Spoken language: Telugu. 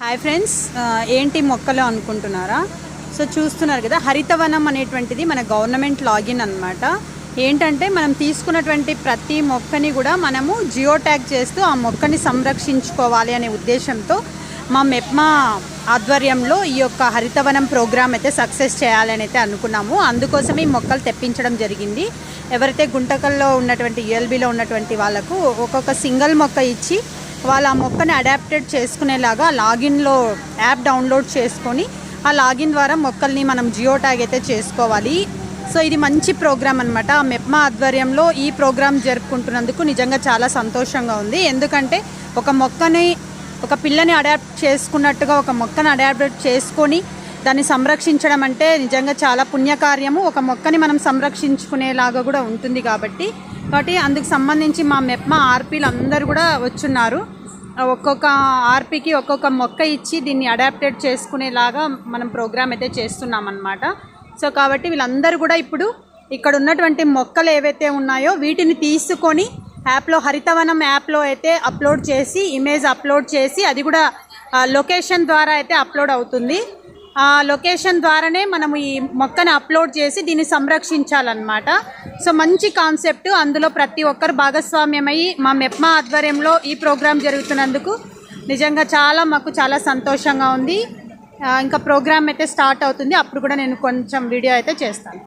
హాయ్ ఫ్రెండ్స్ ఏంటి మొక్కలు అనుకుంటున్నారా? సో చూస్తున్నారు కదా హరితవనం అనేటువంటిది మన గవర్నమెంట్ లాగిన్ అన్నమాట. ఏంటంటే మనం తీసుకున్నటువంటి ప్రతి మొక్కని కూడా మనము జియో ట్యాగ్ చేస్తూ ఆ మొక్కని సంరక్షించుకోవాలి అనే ఉద్దేశంతో మా మెప్మా ఆధ్వర్యంలో ఈ యొక్క హరితవనం ప్రోగ్రామ్ అయితే సక్సెస్ చేయాలని అయితే అనుకున్నాము. అందుకోసం ఈ మొక్కలు తెప్పించడం జరిగింది. ఎవరైతే గుంటకల్లో ఉన్నటువంటి యుఎల్బిలో ఉన్నటువంటి వాళ్ళకు ఒక్కొక్క సింగిల్ మొక్క ఇచ్చి వాళ్ళు ఆ మొక్కని అడాప్టెడ్ చేసుకునేలాగా లాగిన్లో యాప్ డౌన్లోడ్ చేసుకొని ఆ లాగిన్ ద్వారా మొక్కల్ని మనం జియో ట్యాగ్ అయితే చేసుకోవాలి. సో ఇది మంచి ప్రోగ్రామ్ అనమాట మెప్మా ఆధ్వర్యంలో ఈ ప్రోగ్రామ్ జరుపుకుంటున్నందుకు నిజంగా చాలా సంతోషంగా ఉంది. ఎందుకంటే ఒక మొక్కని ఒక పిల్లని అడాప్ట్ చేసుకున్నట్టుగా ఒక మొక్కను అడాప్ట్ చేసుకొని దాన్ని సంరక్షించడం అంటే నిజంగా చాలా పుణ్యకార్యము. ఒక మొక్కని మనం సంరక్షించుకునేలాగా కూడా ఉంటుంది కాబట్టి. కాబట్టి అందుకు సంబంధించి మా మెప్మా ఆర్పీలు అందరూ కూడా వచ్చున్నారు. ఒక్కొక్క ఆర్పికి ఒక్కొక్క మొక్క ఇచ్చి దీన్ని అడాప్టెడ్ చేసుకునేలాగా మనం ప్రోగ్రామ్ అయితే చేస్తున్నాం అనమాట సో కాబట్టి వీళ్ళందరూ కూడా ఇప్పుడు ఇక్కడ ఉన్నటువంటి మొక్కలు ఏవైతే ఉన్నాయో వీటిని తీసుకొని యాప్లో హరితవనం యాప్లో అయితే అప్లోడ్ చేసి ఇమేజ్ అప్లోడ్ చేసి అది కూడా లొకేషన్ ద్వారా అయితే అప్లోడ్ అవుతుంది. లొకేషన్ ద్వారానే మనం ఈ మొక్కని అప్లోడ్ చేసి దీన్ని సంరక్షించాలన్నమాట. సో మంచి కాన్సెప్ట్. అందులో ప్రతి ఒక్కరు భాగస్వామ్యమయ్యి మా మెప్మా ఆధ్వర్యంలో ఈ ప్రోగ్రాం జరుగుతున్నందుకు నిజంగా చాలా మాకు చాలా సంతోషంగా ఉంది. ఇంకా ప్రోగ్రామ్ అయితే స్టార్ట్ అవుతుంది. అప్పుడు కూడా నేను కొంచెం వీడియో అయితే చేస్తాను.